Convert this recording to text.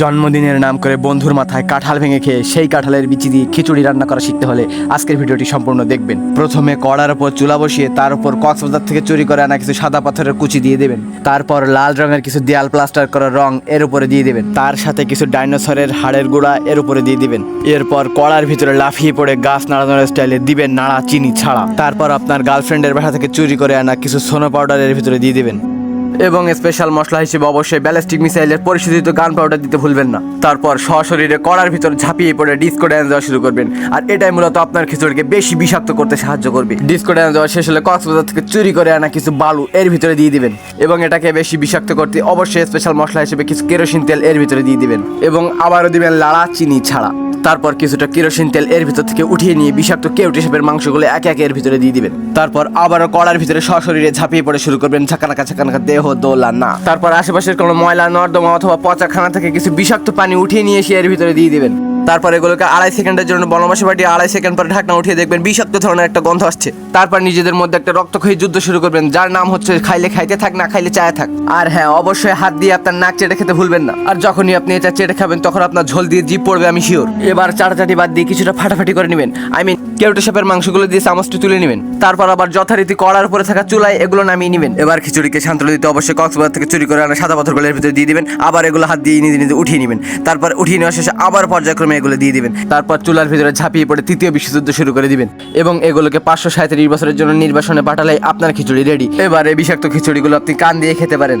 জন্মদিনের নাম করে বন্ধুর মাথায় কাঁঠাল ভেঙে খেয়ে সেই কাঁঠালের বিচি দিয়ে খিচুড়ি রান্না করা শিখতে হলে আজকের ভিডিওটি সম্পূর্ণ দেখবেন। প্রথমে কড়ার উপর চুলা বসিয়ে তার উপর কক্সবাজার থেকে চুরি করে আনা কিছু সাদা পাথরের কুচি দিয়ে দেবেন। তারপর লাল রঙের কিছু দেয়াল প্লাস্টার করা রং এর উপরে দিয়ে দেবেন। তার সাথে কিছু ডাইনোসরের হাড়ের গুঁড়া এর উপরে দিয়ে দিবেন। এরপর কড়ার ভিতরে লাফিয়ে পড়ে গাছ নাড়ানোর স্টাইলে দিবেন নাড়া, চিনি ছাড়া। তারপর আপনার গার্লফ্রেন্ডের বাসা থেকে চুরি করে আনা কিছু সোনো পাউডারের ভিতরে দিয়ে দিবেন। এবং স্পেশাল মশলা হিসেবে অবশ্যই ব্যালিস্টিক মিসাইলের পরিশোধিত গান পাউডার দিতে ভুলবেন না। তারপর সশরীরে কড়ার ভিতর ঝাঁপিয়ে পড়ে ডিস্কো ড্যান্স দেওয়া শুরু করবেন। আর এটাই মূলত আপনার খিচুড়িকে বেশি বিষাক্ত করতে সাহায্য করবে। ডিস্কো ড্যান্স দেওয়া শেষ হলে কক্সবাজার থেকে চুরি করে আনা কিছু বালু এর ভিতরে দিয়ে দিবেন। এবং এটাকে বেশি বিষাক্ত করতে অবশ্যই স্পেশাল মশলা হিসেবে কিছু কেরোসিন তেল এর ভিতরে দিয়ে দিবেন। এবং আবারও দিবেন লাড়া চিনি ছাড়া। তারপর কিছুটা কেরোসিন তেল এর ভিতর থেকে উঠিয়ে নিয়ে বিষাক্ত কেউটি সাপের মাংসগুলো একে একে এর ভিতরে দিয়ে দিবেন। তারপর আবারও কড়ার ভিতরে সশরীরে ঝাঁপিয়ে পড়ে শুরু করবেন ঝাঁকানাকা ঝাঁকানাকা দেহ দোলা না তারপর আশেপাশের কোনো ময়লা, নর্দমা অথবা পচা খানা থেকে কিছু বিষাক্ত পানি উঠিয়ে নিয়ে এসে এর ভিতরে দিয়ে দিবেন। তারপর এগুলোকে আড়াই সেকেন্ডের জন্য বনবাসী বাটি আড়াই সেকেন্ড পরে ঢাকনা উঠিয়ে দেখবেন, বিষাক্ত ধরনের একটা গন্ধ আসছে। তারপর নিজেদের মধ্যে একটা রক্তক্ষয়ী যুদ্ধ শুরু করবেন, যার নাম হচ্ছে খাইলে খাইতে থাক, না খাইলে চায় থাক। আর হ্যাঁ অবশ্যই হাত দিয়ে আপনার নাক চেটে খেতে ভুলবেন না। আর যখনই আপনি এটা চেটে খাবেন, তখন আপনার ঝোল দিয়ে জিপ পড়বে, আমি শিওর এবার চাটাচাটি বাদ দিয়ে কিছুটা ফাটাফাটি করে নেবেন। আই মিন কেউটে সাপের মাংসগুলো দিয়ে চামচটি তুলে নেবেন। তারপর আবার যথারীতি কড়ার উপরে থাকা চুলায় এগুলো নামিয়ে নেবেন। এবার খিচুড়িকে শান্তলে দিতে অবশ্যই কক্সবাজার থেকে চুরি করে আনা সাদা পাথরগুলোর ভিতরে দিয়ে দিবেন। আবার এগুলো হাত দিয়ে নিজে নিজে উঠিয়ে নেবেন। তারপর উঠিয়ে নেওয়া শেষে আবার পর্যায়ক্রমে এগুলো দিয়ে দিবেন। তারপর চুলার ভিতরে ঝাঁপিয়ে পড়ে তৃতীয় বিশ্বযুদ্ধ শুরু করে দিবেন এবং এগুলোকে পাঁচশো সাঁত্রিশ বছরের জন্য নির্বাসনে পাঠালে আপনার খিচুড়ি রেডি এবার এই বিষাক্ত খিচুড়িগুলো আপনি কান দিয়ে খেতে পারেন।